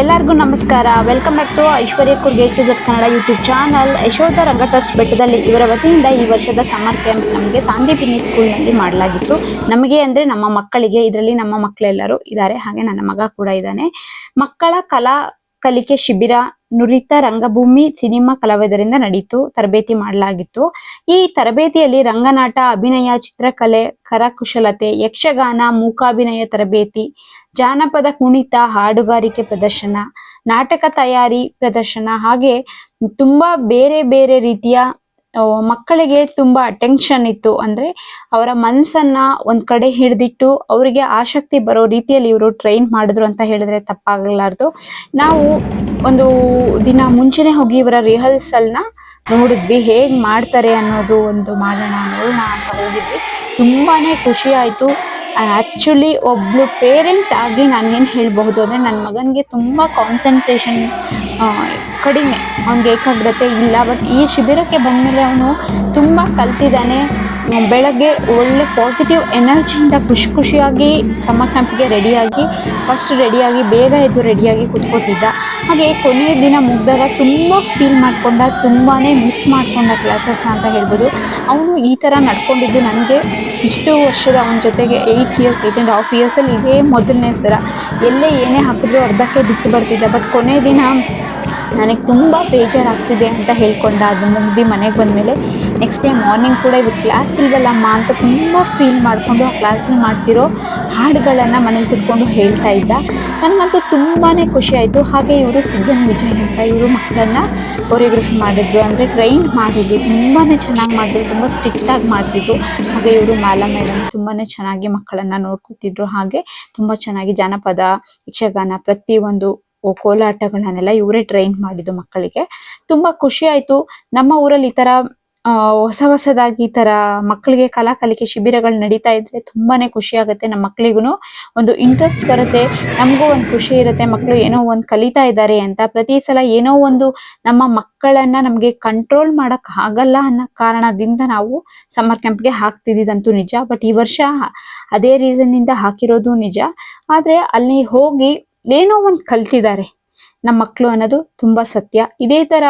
ಎಲ್ಲರಿಗೂ ನಮಸ್ಕಾರ. Welcome back to Aishwarya ಕುರ್ಗೇಟ್ to Kannada YouTube channel Yashoda Ranga trust ಬೆಟ್ಟದಲ್ಲಿ ಇವರ ವತಿಯಿಂದ ಈ ವರ್ಷದ ಸಮ್ಮರ್ ಕ್ಯಾಂಪ್ ನಮಗೆ ಸಾಂದೀಪಿನಿ ಸ್ಕೂಲ್ನಲ್ಲಿ ಮಾಡಲಾಗಿತ್ತು. ನಮಗೆ ಅಂದರೆ ನಮ್ಮ ಮಕ್ಕಳಿಗೆ, ಇದರಲ್ಲಿ ನಮ್ಮ ಮಕ್ಕಳೆಲ್ಲರೂ ಇದ್ದಾರೆ. ಹಾಗೆ ನನ್ನ ಮಗ ಕೂಡ ಇದ್ದಾನೆ. ಮಕ್ಕಳ ಕಲಾ ಕಲಿಕೆ ಶಿಬಿರ ನುರಿತ ರಂಗಭೂಮಿ ಸಿನಿಮಾ ಕಲಾವಿದರಿಂದ ನಡೀತು, ತರಬೇತಿ ಮಾಡಲಾಗಿತ್ತು. ಈ ತರಬೇತಿಯಲ್ಲಿ ರಂಗನಾಟ, ಅಭಿನಯ, ಚಿತ್ರಕಲೆ, ಕರಕುಶಲತೆ, ಯಕ್ಷಗಾನ, ಮೂಕಾಭಿನಯ ತರಬೇತಿ, ಜಾನಪದ ಕುಣಿತ, ಹಾಡುಗಾರಿಕೆ ಪ್ರದರ್ಶನ, ನಾಟಕ ತಯಾರಿ ಪ್ರದರ್ಶನ, ಹಾಗೆ ತುಂಬಾ ಬೇರೆ ಬೇರೆ ರೀತಿಯ ಮಕ್ಕಳಿಗೆ ತುಂಬ ಅಟೆನ್ಷನ್ ಇತ್ತು. ಅಂದರೆ ಅವರ ಮನಸ್ಸನ್ನು ಒಂದು ಕಡೆ ಹಿಡಿದಿಟ್ಟು ಅವರಿಗೆ ಆಸಕ್ತಿ ಬರೋ ರೀತಿಯಲ್ಲಿ ಇವರು ಟ್ರೈನ್ ಮಾಡಿದ್ರು ಅಂತ ಹೇಳಿದ್ರೆ ತಪ್ಪಾಗಲಾರ್ದು. ನಾವು ಒಂದು ದಿನ ಮುಂಚೆನೆ ಹೋಗಿ ಇವರ ರಿಹರ್ಸಲ್ನ ನೋಡಿದ್ವಿ. ಹೇಗೆ ಮಾಡ್ತಾರೆ ಅನ್ನೋದು ಒಂದು ಮಾಡೋಣ, ನೋಡೋಣ ಅಂತ ಹೋಗಿದ್ವಿ. ತುಂಬಾ ಖುಷಿ ಆಯಿತು. ಆ್ಯಕ್ಚುಲಿ ಒಬ್ಳು ಪೇರೆಂಟ್ ಆಗಿ ನಾನು ಏನು ಹೇಳಬಹುದು ಅಂದರೆ ನನ್ನ ಮಗನಿಗೆ ತುಂಬ ಕಾನ್ಸಂಟ್ರೇಷನ್ ಕಡಿಮೆ. ಅವ್ನಿಗೆ ಏಕಾಗ್ರತೆ ಇಲ್ಲ. ಬಟ್ ಈ ಶಿಬಿರಕ್ಕೆ ಬಂದಮೇಲೆ ಅವನು ತುಂಬ ಕಲ್ತಿದ್ದಾನೆ. ಬೆಳಗ್ಗೆ ಒಳ್ಳೆ ಪಾಸಿಟಿವ್ ಎನರ್ಜಿಯಿಂದ ಖುಷಿ ಖುಷಿಯಾಗಿ ಸಮ್ಮರ್ ಕ್ಯಾಂಪಿಗೆ ರೆಡಿಯಾಗಿ ಫಸ್ಟ್ ರೆಡಿಯಾಗಿ ಬೇಗ ಎದ್ದು ರೆಡಿಯಾಗಿ ಕುತ್ಕೋತಿದ್ದ. ಹಾಗೆ ಕೊನೆಯ ದಿನ ಮುಗಿದಾಗ ತುಂಬ ಫೀಲ್ ಮಾಡಿಕೊಂಡ ತುಂಬಾ ಮಿಸ್ ಮಾಡಿಕೊಂಡ ಕ್ಲಾಸಸ್ನ ಅಂತ ಹೇಳ್ಬೋದು. ಅವನು ಈ ಥರ ನಡ್ಕೊಂಡಿದ್ದು ನನಗೆ ಇಷ್ಟು ವರ್ಷದ ಅವನ ಜೊತೆಗೆ eight years eight and half ಇಯರ್ಸಲ್ಲಿ ಇದೇ ಮೊದಲನೇ ಸರ ಎಲ್ಲೇ ಏನೇ ಹಾಕಿದ್ರು ಅರ್ಧಕ್ಕೆ ಬಿಟ್ಟು ಬರ್ತಿದ್ದ. ಬಟ್ ಕೊನೆಯ ದಿನ ನನಗೆ ತುಂಬ ಬೇಜಾರಾಗ್ತಿದೆ ಅಂತ ಹೇಳ್ಕೊಂಡ ಅದನ್ನು ಮುಗಿದು ಮನೆಗೆ ಬಂದಮೇಲೆ ನೆಕ್ಸ್ಟ್ ಡೇ ಮಾರ್ನಿಂಗ್ ಕೂಡ ಇವತ್ತು ಕ್ಲಾಸ್ ಇಲ್ವಲ್ಲಮ್ಮ ಅಂತ ತುಂಬ ಫೀಲ್ ಮಾಡಿಕೊಂಡು ಆ ಕ್ಲಾಸಲ್ಲಿ ಮಾಡ್ತಿರೋ ಹಾಡುಗಳನ್ನು ಮನೇಲಿ ಕುತ್ಕೊಂಡು ಹೇಳ್ತಾ ಇದ್ದ. ನನಗಂತೂ ತುಂಬಾ ಖುಷಿ ಆಯಿತು. ಹಾಗೆ ಇವರು ಸಿದ್ದನ್ ವಿಜಯ್ ಅಂತ ಇವರು ಮಕ್ಕಳನ್ನ ಕೊರಿಯೋಗ್ರಫಿ ಮಾಡಿದ್ರು. ಅಂದರೆ ಟ್ರೈನ್ ಮಾಡಿದ್ರು. ತುಂಬಾ ಚೆನ್ನಾಗಿ ಮಾಡಿದ್ರು. ತುಂಬ ಸ್ಟ್ರಿಕ್ಟಾಗಿ ಮಾಡ್ತಿದ್ರು. ಹಾಗೆ ಇವರು ಮಾಲಾ ಮೇಡಮ್ ತುಂಬಾ ಚೆನ್ನಾಗಿ ಮಕ್ಕಳನ್ನು ನೋಡ್ಕೊತಿದ್ರು. ಹಾಗೆ ತುಂಬ ಚೆನ್ನಾಗಿ ಜಾನಪದ, ಯಕ್ಷಗಾನ ಪ್ರತಿಯೊಂದು ಕೋಲಾಟಗಳನ್ನೆಲ್ಲ ಇವರೇ ಟ್ರೈನ್ ಮಾಡಿದ್ದು ಮಕ್ಕಳಿಗೆ. ತುಂಬಾ ಖುಷಿ ಆಯ್ತು. ನಮ್ಮ ಊರಲ್ಲಿ ಈ ತರ ಹೊಸ ಹೊಸದಾಗಿ ಈ ತರ ಮಕ್ಕಳಿಗೆ ಕಲಾ ಕಲಿಕೆ ಶಿಬಿರಗಳು ನಡೀತಾ ಇದ್ರೆ ತುಂಬಾನೇ ಖುಷಿ ಆಗುತ್ತೆ ನಮ್ಮ ಮಕ್ಕಳಿಗೂ ಒಂದು ಇಂಟ್ರೆಸ್ಟ್ ಬರುತ್ತೆ, ನಮಗೂ ಒಂದು ಖುಷಿ ಇರುತ್ತೆ ಮಕ್ಕಳು ಏನೋ ಒಂದು ಕಲಿತಾ ಇದ್ದಾರೆ ಅಂತ. ಪ್ರತಿ ಸಲ ಏನೋ ಒಂದು ನಮ್ಮ ಮಕ್ಕಳನ್ನ ನಮಗೆ ಕಂಟ್ರೋಲ್ ಮಾಡಕ್ ಆಗಲ್ಲ ಅನ್ನೋ ಕಾರಣದಿಂದ ನಾವು ಸಮ್ಮರ್ ಕ್ಯಾಂಪ್ಗೆ ಹಾಕ್ತಿದ್ದಂತೂ ನಿಜ. ಬಟ್ ಈ ವರ್ಷ ಅದೇ ರೀಸನ್ ಇಂದ ಹಾಕಿರೋದು ನಿಜ. ಆದ್ರೆ ಅಲ್ಲಿ ಹೋಗಿ ಏನೋ ಒಂದು ಕಲ್ತಿದ್ದಾರೆ. ನಮ್ಮ ಮಕ್ಕಳು ಅನ್ನೋದು ತುಂಬಾ ಸತ್ಯ. ಇದೇ ತರ,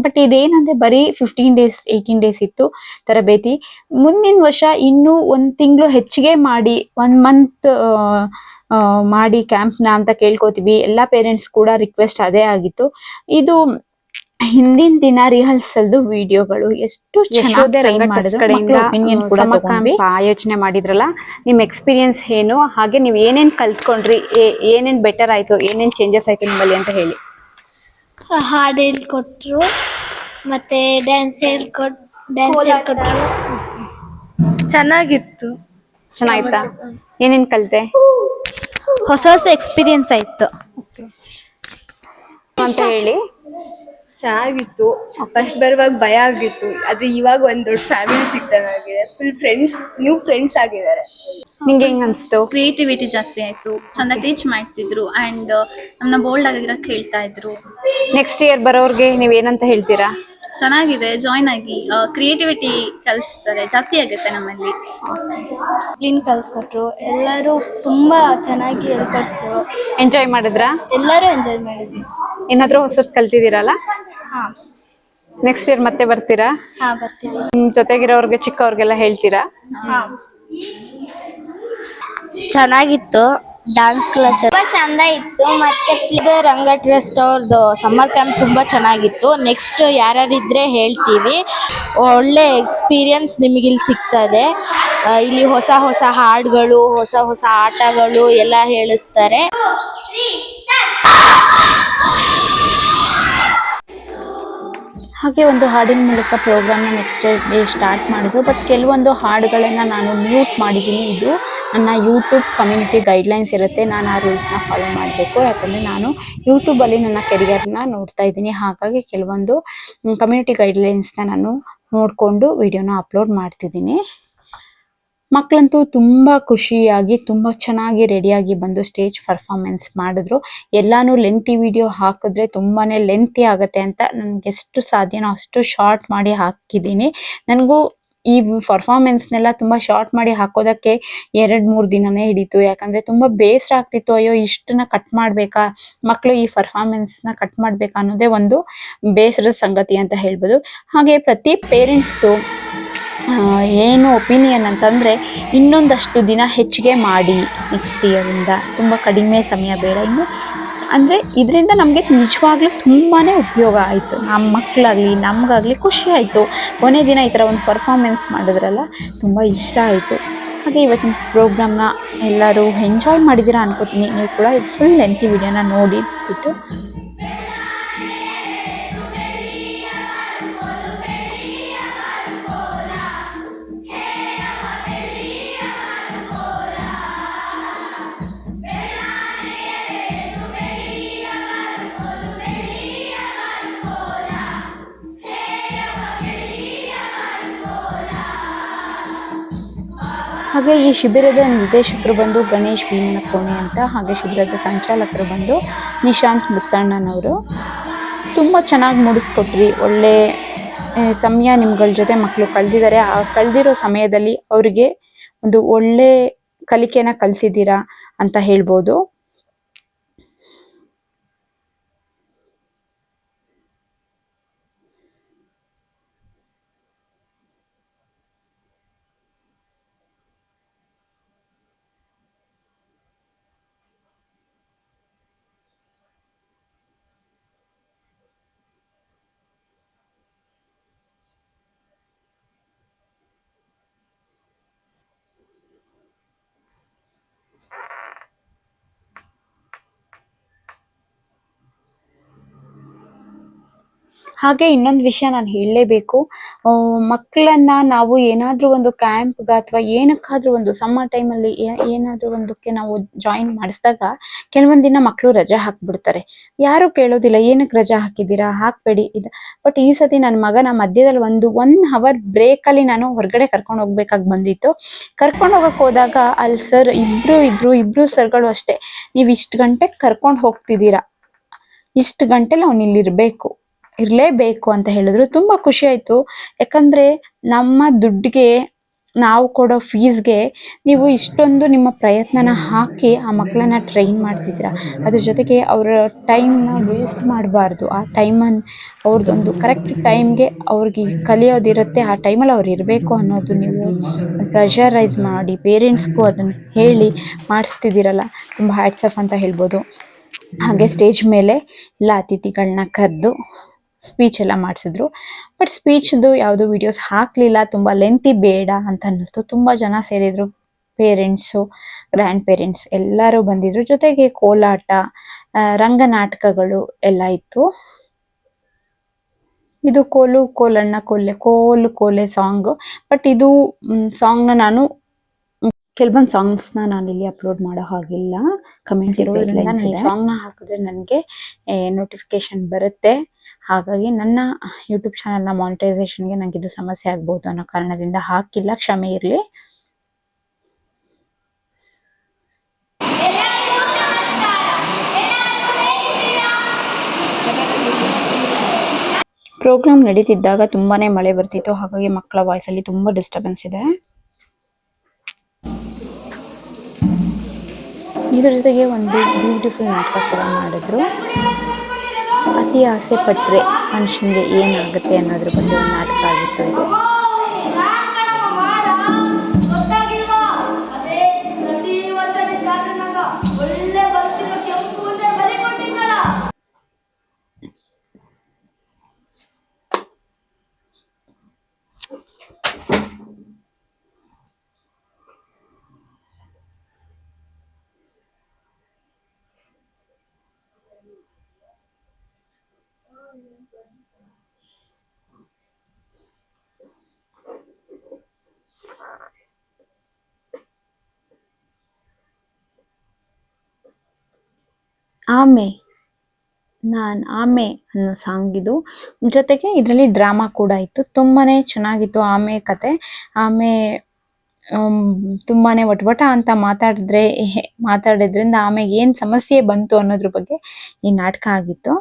ಬಟ್ ಇದೇನಂದ್ರೆ ಬರೀ ಫಿಫ್ಟೀನ್ ಡೇಸ್ ಏಯ್ಟೀನ್ ಡೇಸ್ ಇತ್ತು ತರಬೇತಿ. ಮುಂದಿನ ವರ್ಷ ಇನ್ನೂ ಒಂದು ತಿಂಗಳು ಹೆಚ್ಚಿಗೆ ಮಾಡಿ ಒನ್ ಮಂತ್ ಮಾಡಿ ಕ್ಯಾಂಪ್ನ ಅಂತ ಕೇಳ್ಕೊತೀವಿ. ಎಲ್ಲ ಪೇರೆಂಟ್ಸ್ ಕೂಡ ರಿಕ್ವೆಸ್ಟ್ ಅದೇ ಆಗಿತ್ತು. ಇದು ಹಿಂದಿನ ದಿನ ರಿಹರ್ಸಲ್ದು ವಿಡಿಯೋಗಳು ಎಷ್ಟು ಯೋಚನೆ ರಂಗ ಕಡೆಯಿಂದ ಒಪಿನಿಯನ್ ಕೂಡ summer ಆಯೋಜನೆ ಮಾಡಿದ್ರಲ್ಲ ನಿಮ್ ಎಕ್ಸ್ಪೀರಿಯನ್ಸ್ ಏನು? ಹಾಗೆ ನೀವು ಏನೇನ್ ಕಲ್ತ್ಕೊಂಡ್ರಿ? ಏ- ಏನೇನ್ ಬೆಟರ್ ಆಯ್ತು? ಏನೇನ್ ಚೇಂಜಸ್ ಆಯ್ತು ನಿಮ್ಮಲ್ಲಿ ಅಂತ ಹೇಳಿ. ಹಾಡು ಹೇಳ್ಕೊಟ್ರು ಮತ್ತೆ ಡ್ಯಾನ್ಸ್ ಹೇಳ್ಕೊಟ್ ಡ್ಯಾನ್ಸ್ ಹೇಳ್ಕೊಟ್ರು. ಚೆನ್ನಾಗಿತ್ತು. ಚೆನ್ನಾಗಿತ್ತಾ? ಏನೇನ್ ಕಲ್ತೆ? ಹೊಸ ಹೊಸ ಎಕ್ಸ್ಪೀರಿಯನ್ಸ್ ಆಯ್ತು. ಅಂತ ಹೇಳಿ. ಚೆನ್ನಾಗಿತ್ತು ಫಸ್ಟ್ ಬರುವಾಗ ಭಯ ಆಗಿತ್ತು. ಆದ್ರೆ ಇವಾಗ ಒಂದ್ ದೊಡ್ಡ ಫ್ಯಾಮಿಲಿ ಸಿಕ್ದಂಗಾಗಿದೆ ಫುಲ್ ಫ್ರೆಂಡ್ಸ್ ನ್ಯೂ ಫ್ರೆಂಡ್ಸ್ ಆಗಿದ್ದಾರೆ. ನಿಂಗೆ ಹೆಂಗ್ ಅನ್ಸ್ತು? ಕ್ರಿಯೇಟಿವಿಟಿ ಜಾಸ್ತಿ ಆಯ್ತು. ಚಂದ ಟೀಚ್ ಮಾಡ್ತಿದ್ರು. ಅಂಡ್ ನಮ್ಮನ್ನ ಬೋಲ್ಡ್ ಆಗಿರೋ ಕೇಳ್ತಾ ಇದ್ರು. ನೆಕ್ಸ್ಟ್ ಇಯರ್ ಬರೋರ್ಗೆ ನೀವ್ ಏನಂತ ಹೇಳ್ತೀರಾ? ಚೆನ್ನಾಗಿದೆ. ಜಾಯ್ನ್ ಆಗಿ ಕ್ರಿಯೇಟಿವಿಟಿ ಕಲಿಸ್ತಾರೆ. ಜಾಸ್ತಿ ಆಗುತ್ತೆ ನಮ್ಮಲ್ಲಿ. ಕ್ಲೀನ್ ಕಲಿಸ್ಕೊಟ್ರು. ಎಲ್ಲರೂ ತುಂಬಾ ಚೆನ್ನಾಗಿ ಹೇಳ್ಕೊಟ್ರು. ಎಂಜಾಯ್ ಮಾಡಿದ್ರಾ? ಎಲ್ಲರೂ ಎಂಜಾಯ್ ಮಾಡಿದ್ವಿ. ಏನಾದ್ರೂ ಹೊಸದ್ ಕಲ್ತಿದ್ದೀರಲ್ಲ? ಹಾ. ನೆಕ್ಸ್ಟ್ ಇಯರ್ ಮತ್ತೆ ಬರ್ತೀರಾ? ಹಾ ನಿಮ್ಮ ನಿಮ್ ಜೊತೆಗಿರೋರ್ಗೆ ಚಿಕ್ಕವ್ರಿಗೆಲ್ಲ ಹೇಳ್ತೀರಾ? ಚೆನ್ನಾಗಿತ್ತು. ಡ್ಯಾನ್ಸ್ ಕ್ಲಾಸ್ ತುಂಬಾ ಚಂದ ಇತ್ತು. ಮತ್ತೆ ಇದು ರಂಗ ಟ್ರಸ್ಟ್ ಅವ್ರದ್ದು ಸಮ್ಮರ್ ಕ್ಯಾಂಪ್ ತುಂಬಾ ಚೆನ್ನಾಗಿತ್ತು. ನೆಕ್ಸ್ಟ್ ಯಾರ್ಯಾರಿದ್ರೆ ಹೇಳ್ತೀವಿ. ಒಳ್ಳೆ ಎಕ್ಸ್ಪೀರಿಯನ್ಸ್ ನಿಮಗೆ ಇಲ್ಲಿ ಸಿಗ್ತದೆ. ಆ, ಇಲ್ಲಿ ಹೊಸ ಹೊಸ ಹಾಡುಗಳು ಹೊಸ ಹೊಸ ಆಟಗಳು ಎಲ್ಲ ಹೇಳಿಸ್ತಾರೆ. ಹಾಗೆ ಒಂದು ಹಾಡಿನ ಮೂಲಕ ಪ್ರೋಗ್ರಾಮ್ನ ನೆಕ್ಸ್ಟ್ ಡೇ ಸ್ಟಾರ್ಟ್ ಮಾಡಿದ್ರು. ಬಟ್ ಕೆಲವೊಂದು ಹಾಡುಗಳನ್ನು ನಾನು ಮ್ಯೂಟ್ ಮಾಡಿದ್ದೀನಿ ಇದು ನನ್ನ ಯೂಟ್ಯೂಬ್ ಕಮ್ಯುನಿಟಿ ಗೈಡ್ಲೈನ್ಸ್ ಇರುತ್ತೆ. ನಾನು ಆ ರೂಲ್ಸ್ನ ಫಾಲೋ ಮಾಡಬೇಕು. ಯಾಕಂದರೆ ನಾನು ಯೂಟ್ಯೂಬಲ್ಲಿ ನನ್ನ ಕೆರಿಯರ್ನ ನೋಡ್ತಾ ಇದ್ದೀನಿ. ಹಾಗಾಗಿ ಕೆಲವೊಂದು ಕಮ್ಯುನಿಟಿ ಗೈಡ್ಲೈನ್ಸ್ನ ನಾನು ನೋಡಿಕೊಂಡು ವಿಡಿಯೋನ ಅಪ್ಲೋಡ್ ಮಾಡ್ತಿದ್ದೀನಿ. ಮಕ್ಕಳಂತೂ ತುಂಬ ಖುಷಿಯಾಗಿ, ತುಂಬ ಚೆನ್ನಾಗಿ ರೆಡಿಯಾಗಿ ಬಂದು ಸ್ಟೇಜ್ ಪರ್ಫಾರ್ಮೆನ್ಸ್ ಮಾಡಿದ್ರು. ಎಲ್ಲಾನು ಲೆಂತಿ ವಿಡಿಯೋ ಹಾಕಿದ್ರೆ ತುಂಬಾನೇ ಲೆಂತಿ ಆಗುತ್ತೆ ಅಂತ ನನಗೆ ಎಷ್ಟು ಸಾಧ್ಯನೋ ಅಷ್ಟು ಶಾರ್ಟ್ ಮಾಡಿ ಹಾಕಿದ್ದೀನಿ. ನನಗೂ ಈ ಪರ್ಫಾರ್ಮೆನ್ಸ್ನೆಲ್ಲ ತುಂಬ ಶಾರ್ಟ್ ಮಾಡಿ ಹಾಕೋದಕ್ಕೆ ಎರಡು ಮೂರು ದಿನನೇ ಹಿಡಿತು. ಯಾಕಂದರೆ ತುಂಬ ಬೇಸರ ಆಗ್ತಿತ್ತು. ಅಯ್ಯೋ, ಇಷ್ಟನ್ನ ಕಟ್ ಮಾಡಬೇಕಾ? ಮಕ್ಕಳು ಈ ಪರ್ಫಾರ್ಮೆನ್ಸ್ನ ಕಟ್ ಮಾಡಬೇಕಾ ಅನ್ನೋದೇ ಒಂದು ಬೇಸರದ ಸಂಗತಿ ಅಂತ ಹೇಳ್ಬೋದು. ಹಾಗೆ ಪ್ರತಿ ಪೇರೆಂಟ್ಸ್ದು ಏನು ಒಪಿನಿಯನ್ ಅಂತಂದರೆ ಇನ್ನೊಂದಷ್ಟು ದಿನ ಹೆಚ್ಚಿಗೆ ಮಾಡಿ ನೆಕ್ಸ್ಟ್ ಇಯರಿಂದ ತುಂಬ ಕಡಿಮೆ ಸಮಯ ಬೇಡ. ಇನ್ನು ಅಂದರೆ ಇದರಿಂದ ನಮಗೆ ನಿಜವಾಗ್ಲೂ ತುಂಬಾ ಉಪಯೋಗ ಆಯಿತು. ನಮ್ಮ ಮಕ್ಕಳಾಗಲಿ ನಮಗಾಗಲಿ ಖುಷಿ ಆಯಿತು. ಕೊನೆ ದಿನ ಈ ಥರ ಒಂದು ಪರ್ಫಾರ್ಮೆನ್ಸ್ ಮಾಡಿದ್ರಲ್ಲ, ತುಂಬ ಇಷ್ಟ ಆಯಿತು. ಹಾಗೆ ಇವತ್ತಿನ ಪ್ರೋಗ್ರಾಮ್ನ ಎಲ್ಲರೂ ಎಂಜಾಯ್ ಮಾಡಿದ್ದೀರಾ ಅನ್ಕೋತೀನಿ. ನೀವು ಕೂಡ ಫುಲ್ ಲೆಂತಿ ವಿಡಿಯೋನ ನೋಡಿಬಿಟ್ಟು ಹಾಗೆ ಈ ಶಿಬಿರದ ನಿರ್ದೇಶಕರು ಬಂದು ಗಣೇಶ್ ಭೀಮನ ಕೋಣೆ ಅಂತ, ಹಾಗೆ ಶಿಬಿರದ ಸಂಚಾಲಕರು ಬಂದು ನಿಶಾಂತ್ ಮುತ್ತಣ್ಣನವರು. ತುಂಬ ಚೆನ್ನಾಗಿ ಮೂಡಿಸ್ಕೊಟ್ರಿ. ಒಳ್ಳೆ ಸಮಯ ನಿಮ್ಗಳ ಜೊತೆ ಮಕ್ಕಳು ಕಳೆದಿದ್ದಾರೆ ಆ ಕಳೆದಿರೋ ಸಮಯದಲ್ಲಿ ಅವರಿಗೆ ಒಂದು ಒಳ್ಳೆ ಕಲಿಕೆನ ಕಲಿಸಿದ್ದೀರಾ ಅಂತ ಹೇಳ್ಬೋದು. ಹಾಗೆ ಇನ್ನೊಂದು ವಿಷಯ ನಾನು ಹೇಳಲೇಬೇಕು. ಮಕ್ಕಳನ್ನ ನಾವು ಏನಾದರೂ ಒಂದು ಕ್ಯಾಂಪ್ಗೆ ಅಥವಾ ಏನಕ್ಕಾದರೂ ಒಂದು ಸಮ್ಮರ್ ಟೈಮಲ್ಲಿ ಏನಾದರೂ ಒಂದಕ್ಕೆ ನಾವು ಜಾಯಿನ್ ಮಾಡಿಸಿದಾಗ ಕೆಲವೊಂದು ದಿನ ಮಕ್ಕಳು ರಜೆ ಹಾಕ್ಬಿಡ್ತಾರೆ. ಯಾರು ಕೇಳೋದಿಲ್ಲ ಏನಕ್ಕೆ ರಜಾ ಹಾಕಿದ್ದೀರಾ? ಹಾಕ್ಬೇಡಿ. ಇದು ಬಟ್ ಈ ಸತಿ ನನ್ನ ಮಗನ ಮಧ್ಯದಲ್ಲಿ ಒಂದು ಒನ್ ಅವರ್ ಬ್ರೇಕಲ್ಲಿ ನಾನು ಹೊರಗಡೆ ಕರ್ಕೊಂಡು ಹೋಗ್ಬೇಕಾಗಿ ಬಂದಿತ್ತು. ಕರ್ಕೊಂಡು ಹೋಗಕ್ಕೆ ಹೋದಾಗ ಅಲ್ಲಿ ಸರ್ ಇಬ್ರು ಇದ್ರು, ಇಬ್ರು ಸರ್ಗಳು ಅಷ್ಟೇ, ನೀವು ಇಷ್ಟು ಗಂಟೆಗೆ ಕರ್ಕೊಂಡು ಹೋಗ್ತಿದ್ದೀರಾ? ಇಷ್ಟು ಗಂಟೆಲಿ ಅವ್ನು ಇಲ್ಲಿರಬೇಕು. ಇರಲೇಬೇಕು ಅಂತ ಹೇಳಿದ್ರು. ತುಂಬ ಖುಷಿ ಆಯಿತು. ಯಾಕಂದರೆ ನಮ್ಮ ದುಡ್ಡಿಗೆ ನಾವು ಕೊಡೋ ಫೀಸ್ಗೆ ನೀವು ಇಷ್ಟೊಂದು ನಿಮ್ಮ ಪ್ರಯತ್ನನ ಹಾಕಿ ಆ ಮಕ್ಕಳನ್ನ ಟ್ರೈನ್ ಮಾಡ್ತಿದ್ದೀರ. ಅದ್ರ ಜೊತೆಗೆ ಅವರ ಟೈಮ್ನ ವೇಸ್ಟ್ ಮಾಡಬಾರ್ದು. ಆ ಟೈಮನ್ನು ಅವ್ರದ್ದೊಂದು ಕರೆಕ್ಟ್ ಟೈಮ್ಗೆ ಅವ್ರಿಗೆ ಕಲಿಯೋದಿರುತ್ತೆ ಆ ಟೈಮಲ್ಲಿ ಅವ್ರು ಇರಬೇಕು ಅನ್ನೋದು ನೀವು ಪ್ರೆಷರೈಸ್ ಮಾಡಿ ಪೇರೆಂಟ್ಸ್ಗೂ ಅದನ್ನು ಹೇಳಿ ಮಾಡಿಸ್ತಿದ್ದೀರಲ್ಲ, ತುಂಬ ಹ್ಯಾಟ್ಸ್ ಆಫ್ ಅಂತ ಹೇಳ್ಬೋದು. ಹಾಗೆ ಸ್ಟೇಜ್ ಮೇಲೆ ಎಲ್ಲ ಅತಿಥಿಗಳನ್ನ ಕರೆದು ಸ್ಪೀಚ್ ಎಲ್ಲ ಮಾಡಿಸಿದ್ರು. ಬಟ್ ಸ್ಪೀಚ್ದು ಯಾವುದು ವಿಡಿಯೋಸ್ ಹಾಕಲಿಲ್ಲ ತುಂಬ ಲೆಂತಿ ಬೇಡ ಅಂತ ಅನ್ನಿಸ್ತು. ತುಂಬ ಜನ ಸೇರಿದ್ರು ಪೇರೆಂಟ್ಸು ಗ್ರ್ಯಾಂಡ್ ಪೇರೆಂಟ್ಸ್ ಎಲ್ಲರೂ ಬಂದಿದ್ರು. ಜೊತೆಗೆ ಕೋಲಾಟ ರಂಗನಾಟಕಗಳು ಎಲ್ಲ ಇತ್ತು. ಇದು ಕೋಲು ಕೋಲಣ್ಣ ಕೋಲೆ ಕೋಲು ಕೋಲೆ ಸಾಂಗ್ ಬಟ್ ಇದು ಸಾಂಗ್ನ ನಾನು ಕೆಲವೊಂದು ಸಾಂಗ್ಸ್ನ ನಾನು ಇಲ್ಲಿ ಅಪ್ಲೋಡ್ ಮಾಡೋ ಹಾಗಿಲ್ಲ. ಕಮೆಂಟ್ಸ್ ಇರೋದ್ರಿಂದ ನಾನು ಸಾಂಗ್ನ ಹಾಕಿದ್ರೆ ನನಗೆ ನೋಟಿಫಿಕೇಶನ್ ಬರುತ್ತೆ. ಹಾಗಾಗಿ ನನ್ನ ಯೂಟ್ಯೂಬ್ ಚಾನಲ್ನ ಮಾನಿಟೈಸೇಷನ್ಗೆ ನನಗೆ ಇದು ಸಮಸ್ಯೆ ಆಗ್ಬೋದು ಅನ್ನೋ ಕಾರಣದಿಂದ ಹಾಕಿಲ್ಲ, ಕ್ಷಮೆ ಇರಲಿ. ಪ್ರೋಗ್ರಾಮ್ ನಡೀತಿದ್ದಾಗ ತುಂಬಾನೇ ಮಳೆ ಬರ್ತಿತ್ತು, ಹಾಗಾಗಿ ಮಕ್ಕಳ ವಾಯ್ಸಲ್ಲಿ ತುಂಬ ಡಿಸ್ಟರ್ಬೆನ್ಸ್ ಇದೆ. ಇದ್ರ ಜೊತೆಗೆ ಒಂದು ಬ್ಯೂಟಿಫುಲ್ ನಾಟಕ ಕೂಡ ಮಾಡಿದ್ರು. ಅತಿ ಆಸೆ ಪಟ್ಟರೆ ಮನುಷ್ಯನಿಗೆ ಏನಾಗುತ್ತೆ ಅನ್ನೋದ್ರ ಬಗ್ಗೆ ಒಂದು ನಾಟಕ ಆಮೆ. ನಾನ್ ಆಮೆ ಅನ್ನೋ ಸಾಂಗ್ ಇದು. ಜೊತೆಗೆ ಇದರಲ್ಲಿ ಡ್ರಾಮಾ ಕೂಡ ಇತ್ತು. ತುಂಬಾನೇ ಚೆನ್ನಾಗಿತ್ತು ಆಮೆ ಕತೆ. ಆಮೆ ತುಂಬಾ ತುಂಬಾನೇ ವಟವಟ ಅಂತ ಮಾತಾಡಿದ್ರೆ ಮಾತಾಡಿದ್ರಿಂದ ಆಮೆಗೆ ಏನು ಸಮಸ್ಯೆ ಬಂತು ಅನ್ನೋದ್ರ ಬಗ್ಗೆ ಈ ನಾಟಕ ಆಗಿತ್ತು.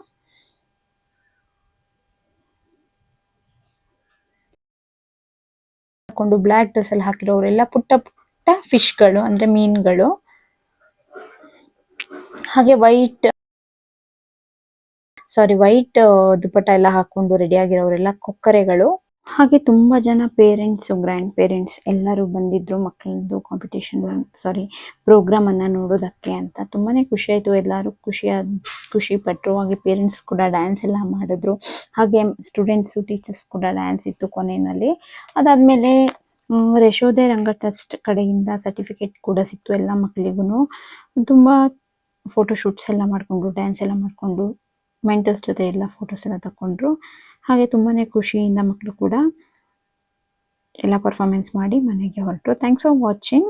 ಹಾಕೊಂಡು ಬ್ಲ್ಯಾಕ್ ಡ್ರೆಸ್ ಅಲ್ಲಿ ಹಾಕಿರೋರೆಲ್ಲ ಪುಟ್ಟ ಪುಟ್ಟ ಫಿಶ್ಗಳು ಅಂದ್ರೆ ಮೀನುಗಳು. ಹಾಗೆ ವೈಟ್ ಸಾರಿ ವೈಟ್ ದುಪ್ಪಟ್ಟ ಎಲ್ಲ ಹಾಕೊಂಡು ರೆಡಿ ಆಗಿರೋರೆಲ್ಲ ಕೊಕ್ಕರೆಗಳು. ಹಾಗೆ ತುಂಬಾ ಜನ ಪೇರೆಂಟ್ಸ್ ಗ್ರ್ಯಾಂಡ್ ಪೇರೆಂಟ್ಸ್ ಎಲ್ಲರೂ ಬಂದಿದ್ರು ಮಕ್ಕಳದ್ದು ಕಾಂಪಿಟೇಷನ್ ಸಾರಿ ಪ್ರೋಗ್ರಾಮ್ ಅನ್ನ ನೋಡೋದಕ್ಕೆ ಅಂತ. ತುಂಬಾನೇ ಖುಷಿ ಆಯ್ತು. ಎಲ್ಲರೂ ಖುಷಿ ಖುಷಿ ಪಟ್ರು. ಹಾಗೆ ಪೇರೆಂಟ್ಸ್ ಕೂಡ ಡ್ಯಾನ್ಸ್ ಎಲ್ಲ ಮಾಡಿದ್ರು. ಹಾಗೆ ಸ್ಟೂಡೆಂಟ್ಸ್ ಟೀಚರ್ಸ್ ಕೂಡ ಡ್ಯಾನ್ಸ್ ಇತ್ತು ಕೊನೆಯಲ್ಲಿ. ಅದಾದ್ಮೇಲೆ ಯಶೋದೆ ರಂಗ ಟ್ರಸ್ಟ್ ಕಡೆಯಿಂದ ಸರ್ಟಿಫಿಕೇಟ್ ಕೂಡ ಸಿಕ್ತು ಎಲ್ಲ ಮಕ್ಕಳಿಗೂ ತುಂಬಾ ಫೋಟೋ ಶೂಟ್ಸ್ ಎಲ್ಲ ಮಾಡಿಕೊಂಡ್ರು ಡ್ಯಾನ್ಸ್ ಎಲ್ಲ ಮಾಡಿಕೊಂಡ್ರು ಮೆಂಟರ್ಸ್ ಜೊತೆ ಎಲ್ಲ ಫೋಟೋಸ್ ಎಲ್ಲ ತಕೊಂಡ್ರು ಹಾಗೆ ತುಂಬಾ ಖುಷಿಯಿಂದ ಮಕ್ಕಳು ಕೂಡ ಎಲ್ಲ ಪರ್ಫಾರ್ಮೆನ್ಸ್ ಮಾಡಿ ಮನೆಗೆ ಹೊರಟರು. Thanks for watching